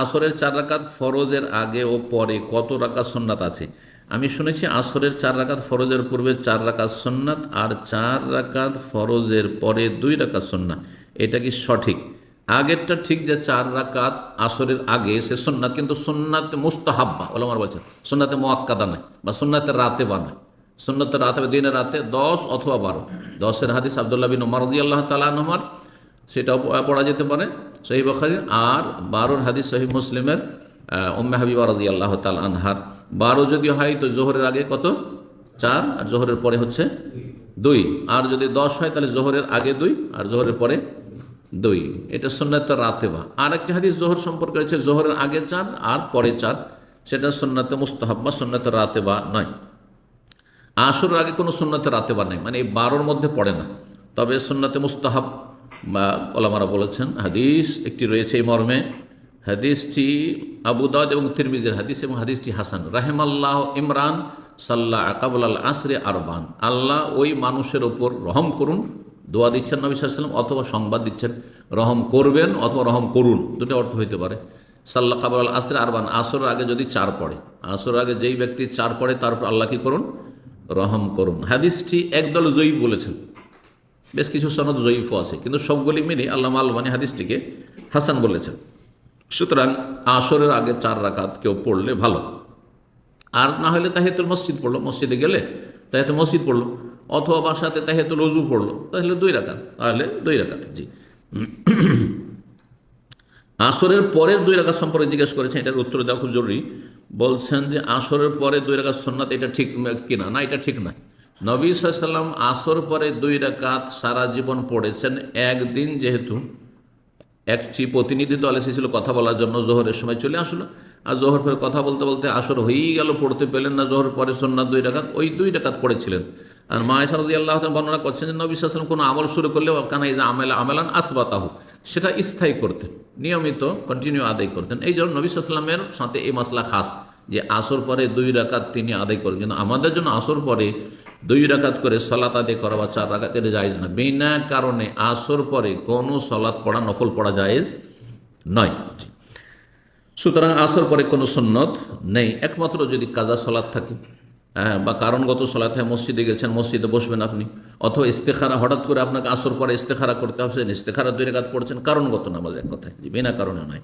আসরের চার রাকাত ফরজের আগে ও পরে কত রাকাত সন্ন্যাত আছে? আমি শুনেছি আসরের চার রাকাত ফরজের পূর্বে চার রাকাত সন্ন্যাত আর চার রাকাত ফরজের পরে দুই রাকাত সন্ন্যাত এটা কি সঠিক? আগেরটা ঠিক যে চার রাকাত আসরের আগে সে সন্ন্যাত কিন্তু সন্ন্যাতে মুস্তাহাব্বা, ওলামার বলছেন সন্ন্যাতে মোয়াক্কাদা নয় বা সন্ন্যাতে রাতে বানায় সন্ন্যতের রাতে বা দিনের রাতে দশ অথবা বারো। দশের হাদিস আবদুল্লাহ বিন মরদি আল্লাহ তালাহমার সেটাও পড়া যেতে পারে। সহি বখারির আর বারোর হাদিস সহি মুসলিমের উম্মে হাবিবা রাজি আল্লাহ তাল আনহার। বারো যদি হয় তো জোহরের আগে কত? চার, আর জোহরের পরে হচ্ছে দুই। আর যদি দশ হয় তাহলে জোহরের আগে দুই, আর জোহরের পরে দুই। এটা সন্ন্যত রাতে বা আর একটি হাদিস জোহর সম্পর্কে রয়েছে, জোহরের আগে চার আর পরে চার। সেটা সন্ন্যতে মুস্তাহাব বা সন্ন্যত রাতে বা নয়। আসরের আগে কোনো সুন্নতে রাতে বা নেই। মানে এই বারোর মধ্যে পড়ে না। তবে সুন্নতে মুস্তাহাব বা ওলামারা বলেছেন, হাদিস একটি রয়েছে এই মর্মে, হাদিসটি আবু দাউদ এবং তিরমিজের হাদিস এবং হাদিসটি হাসান। রাহেমাল্লাহ ইমরান সাল্লাহ আকাবুল আল আসরে আরবান। আল্লাহ ওই মানুষের ওপর রহম করুন, দোয়া দিচ্ছেন নবী সাল্লাম অথবা সংবাদ দিচ্ছেন, রহম করবেন অথবা রহম করুন, দুটো অর্থ হইতে পারে। সাল্লাহ কাবুল আল আসরে আরবান, আসরের আগে যদি চার পড়ে, আসরের আগে যেই ব্যক্তি চার পড়ে, তার উপর আল্লাহ কি করুন? রহম করুন। হাদিসটি একদল জয়ী বলেছেন। বেশ কিছু সনদ জয়ীফও আছে, কিন্তু সবগুলি মিলে আল্লাহ আলমানি হাদিসটিকে হাসান বলেছেন। সুতরাং আসরের আগে চার রাকাত কেউ পড়লে ভালো। আর না হলে তাহেতুল মসজিদ পড়ল, মসজিদে গেলে তাহেতুল মসজিদ পড়ল, অথবা বাসাতে তাহেতুল অজু পড়ল, তাহলে দুই রাকাত, তাহলে দুই রাকাত, জি। আসরের পরের দুই রাকাত সম্পর্কে জিজ্ঞেস করেছেন, এটার উত্তর দেওয়া খুব জরুরি। বলছেন যে আসরের পরে দুই রাকাত সন্ন্যাত এটা ঠিক কিনা? না, এটা ঠিক না। নবী সাল্লাম আসর পরে দুই রাকাত সারা জীবন পড়েছেন। একদিন যেহেতু একটি প্রতিনিধি দল এসেছিল কথা বলার জন্য জোহরের সময় চলে আসলো। আর জোহর পরে কথা বলতে বলতে আসর হয়েই গেল, পড়তে পেলেন না জোহর পরে সন্ন্যাত দুই রাকাত, ওই দুই রাকাত পড়েছিলেন। আর মায়েশা রাজি আল্লাহ বর্ণনা করছেন যে নবী সাল্লাম কোনো আমল শুরু করলে কানা যে আমেলা আমেলান আসবাতাহু, সেটা স্থায়ী করতেন, নিয়মিত কন্টিনিউ আদায় করতেন। এই জন্য নবী সাল্লামের সাথে এই মশলা খাস যে আসর পরে দুই রাকাত তিনি আদায় করেন। কিন্তু আমাদের জন্য আসর পরে দুই রাকাত করে সলাত আদায় করা বা চার রাকাত এটা জায়েজ না বিনা কারণে আসর পরে কোনো সলাৎ পড়া, নফল পড়া জায়েজ নয়। সুতরাং আসর পরে কোনো সন্ন্যত নেই। একমাত্র যদি কাজা সলাৎ থাকে হ্যাঁ বা কারণগত সলাৎ হয়, মসজিদে গেছেন, মসজিদে বসবেন আপনি, অথবা ইস্তেখারা, হঠাৎ করে আপনাকে আসর পরে ইস্তেখারা করতে হবে ইস্তেখারা দুই রেখাত পড়ছেন, কারণগত নামাজ এক কথায়। বিনা কারণে নয়।